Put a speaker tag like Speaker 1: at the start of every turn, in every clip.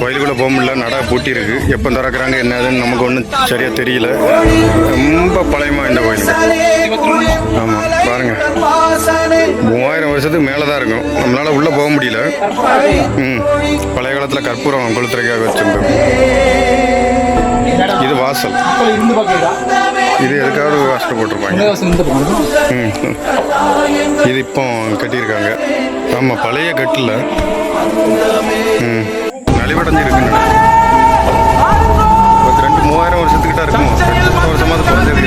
Speaker 1: கோயிலுக்குள்ளே போக முடியல நடை பூட்டி இருக்கு. எப்போ திறக்கிறாங்க என்னதுன்னு நமக்கு ஒன்றும் சரியாக தெரியல. ரொம்ப பழையமா இந்த கோயில் ஆமாம் பாருங்க. மூவாயிரம் வருஷத்துக்கு மேலே தான் இருக்கும். நம்மளால் உள்ளே போக முடியல. ம் பழைய காலத்தில் கற்பூரம் கொளுத்துறதுக்காக வச்சுருந்தோம். இது வாசல். இது எதுக்காவது வாசல் போட்டிருப்பாங்க? ம் இது இப்போ கட்டியிருக்காங்க. ஆமாம் பழைய கட்டில் ம். நலிவடைஞ்சு இருக்குன்னு பத்து ரெண்டு மூவாயிரம் வருஷத்துக்கிட்ட இருக்கும்? ரெண்டு வருஷமாக குறைஞ்சது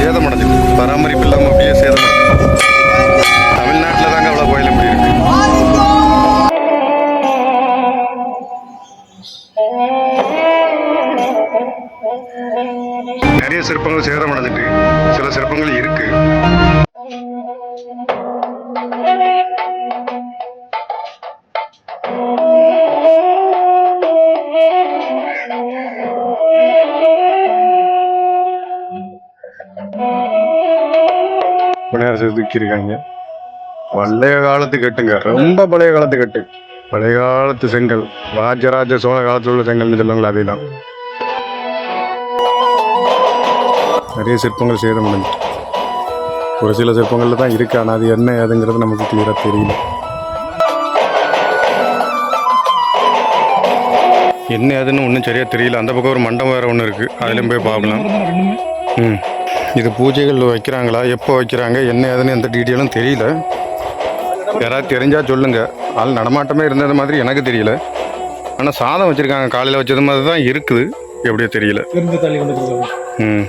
Speaker 1: சேதம் அடைஞ்சிட்டு பராமரிப்பு இல்லாமல் அப்படியே சேதம் தமிழ்நாட்டில் தாங்க அவ்வளோ கோயில் இப்படி இருக்கு. நிறைய சிற்பங்கள் சேதம் அடைஞ்சிட்டு சில சிற்பங்கள் இருக்கு. விநாயகர் சதுக்கி இருக்காங்க பழைய காலத்து கட்டுங்க. ரொம்ப பழைய காலத்து கட்டு. பழைய காலத்து செங்கல். ராஜராஜ சோழ காலத்தில் உள்ள செங்கல்னு சொல்லுவாங்களே அதே தான் நிறைய சிற்பங்கள் சேதம் அடைஞ்சிட்டு. ஒரு சில சிற்பங்கள்ல தான் இருக்கு. ஆனால் அது என்ன ஏதுங்கிறது நமக்கு கிளியராக தெரியல. என்ன ஏதுன்னு ஒன்றும் சரியாக தெரியல. அந்த பக்கம் ஒரு மண்டபம் வேறு ஒன்று இருக்குது அதுலேயும் போய் பார்க்கலாம். ம். இது பூஜைகள் வைக்கிறாங்களா? எப்போ வைக்கிறாங்க? என்ன ஏதுன்னு எந்த டீட்டெயிலும் தெரியல. யாராவது தெரிஞ்சால் சொல்லுங்கள் ஆள் நடமாட்டமே இருந்தது மாதிரி எனக்கு தெரியல. ஆனால் சாதம் வச்சுருக்காங்க. காலையில் வச்சது மாதிரி தான் இருக்குது. எப்படியோ தெரியல. ம்.